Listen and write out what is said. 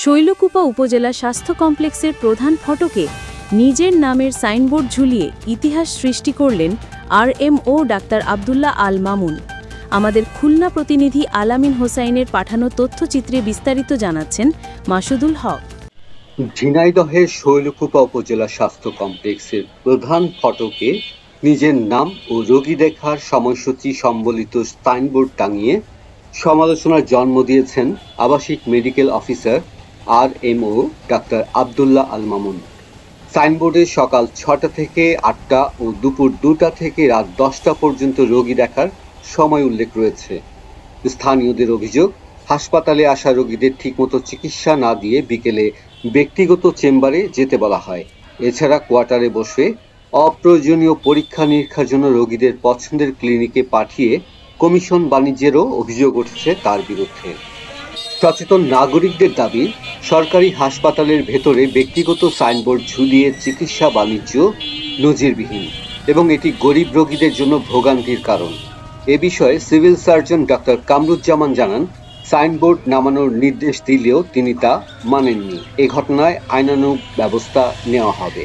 শৈলকুপা উপজেলা স্বাস্থ্য কমপ্লেক্সের প্রধান ফটকে নিজের নামের সাইনবোর্ড ঝুলিয়ে ইতিহাস সৃষ্টি করলেন R M O doctor Abdullah Al Mamun. আমাদের খুলনা প্রতিনিধি আলামিন হোসাইনের পাঠানো তথ্যচিত্রে বিস্তারিত জানাচ্ছেন মাসুদুল হক। ঝিনাইদহের শৈলকুপা উপজেলা স্বাস্থ্য কমপ্লেক্সের প্রধান ফটকে নিজের নাম ও রোগী দেখার সময়সূচি সম্বলিত সাইনবোর্ড টাঙিয়ে সমালোচনার জন্ম দিয়েছেন আবাসিক মেডিকেল অফিসার আর এমও ডাক্তার আবদুল্লাহ আল মামুন। সাইনবোর্ডে সকাল ছটা থেকে আটটা ও দুপুর দুটা থেকে রাত দশটা পর্যন্ত রোগী দেখার সময় উল্লেখ রয়েছে। স্থানীয়দের অভিযোগ, হাসপাতালে আসা রোগীদের ঠিকমতো চিকিৎসা না দিয়ে বিকেলে ব্যক্তিগত চেম্বারে যেতে বলা হয়। এছাড়া কোয়ার্টারে বসে অপ্রয়োজনীয় পরীক্ষা নিরীক্ষার জন্য রোগীদের পছন্দের ক্লিনিকে পাঠিয়ে কমিশন বাণিজ্যেরও অভিযোগ উঠেছে তার বিরুদ্ধে। সচেতন নাগরিকদের দাবি সরকারি হাসপাতালের ভেতরে ব্যক্তিগত সাইনবোর্ড ঝুলিয়ে চিকিৎসা বাণিজ্য নজিরবিহীন এবং এটি গরিব রোগীদের জন্য ভোগান্তির কারণ। এ বিষয়ে সিভিল সার্জন ডক্টর কামরুজ্জামান জানান, সাইনবোর্ড নামানোর নির্দেশ দিলেও তিনি তা মানেননি। এ ঘটনায় আইনানুগ ব্যবস্থা নেওয়া হবে।